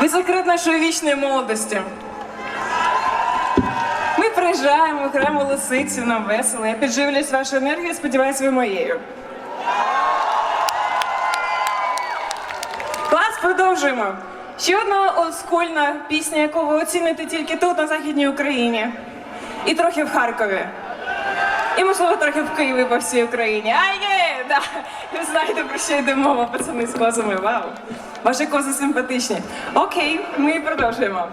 Ви секрет нашої вічної молодості. Ми приїжджаємо, граємо лисицю, нам весело. Я підживлюсь вашою енергією, сподіваюся, ви моєю. Клас, продовжуємо. Ще одна олдскульна пісня, яку ви оціните тільки тут, на Західній Україні. І трохи в Харкові. І, можливо, трохи в Києві по всій Україні. А є, да. Ви знаєте, про що йде мова, пацани з козами. Вау. Ваші кози симпатичні. Окей, ми продовжуємо.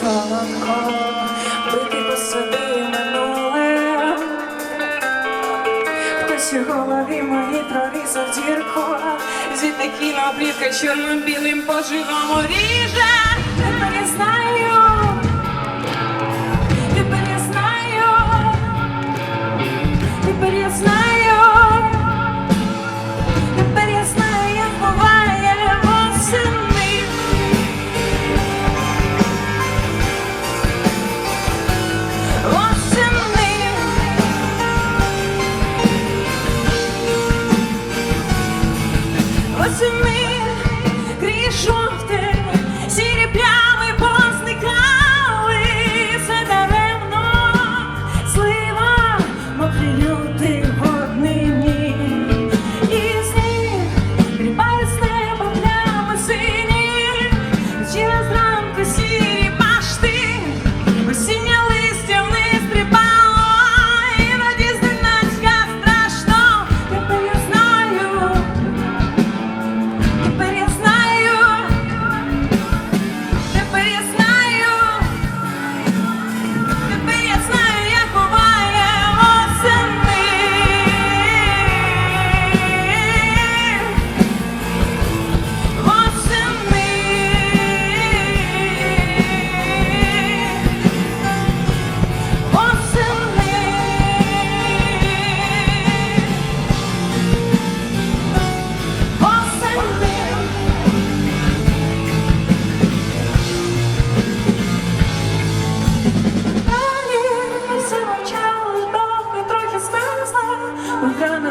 Солодко бити по собі минуле. Хтось у голові моїй прорізав дірку, звідти кіноплівка чорно-білим поживому ріже. Тепер я знаю. to me.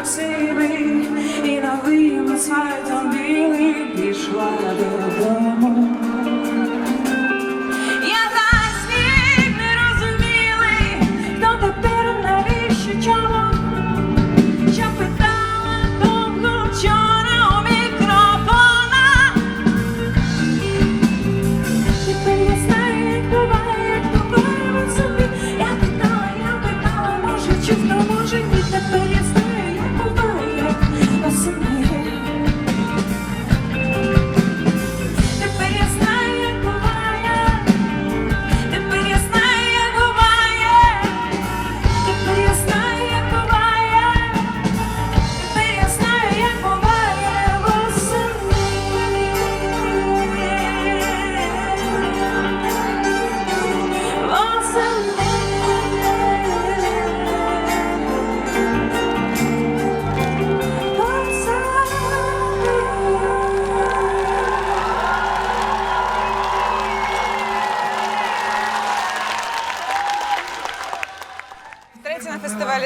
У і новим асфальтом білий пішла додому. Я та світ хто тепер навіщо чому? Що питала довго вчора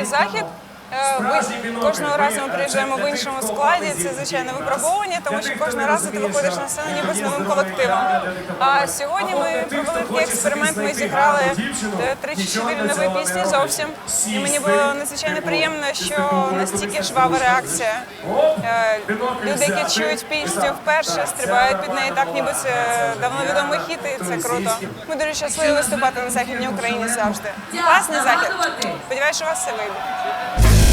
Захід. Е, ви- Кожного разу ми приїжджаємо в іншому складі. Це звичайно випробування, тому що кожного разу ти виходиш на сцену ніби з новим колективом. А сьогодні ми провели такий експеримент. Ми зіграли е, три чи чотири нові пісні зовсім. І мені було надзвичайно приємно, що настільки жвава реакція. Е, Люди, які чують пісню вперше, стрибають під неї так, ніби це давно відомий хіт, і це круто. Ми дуже щасливі виступати на західній Україні завжди. Класний захід. Сподіваюся, що у вас все вийде.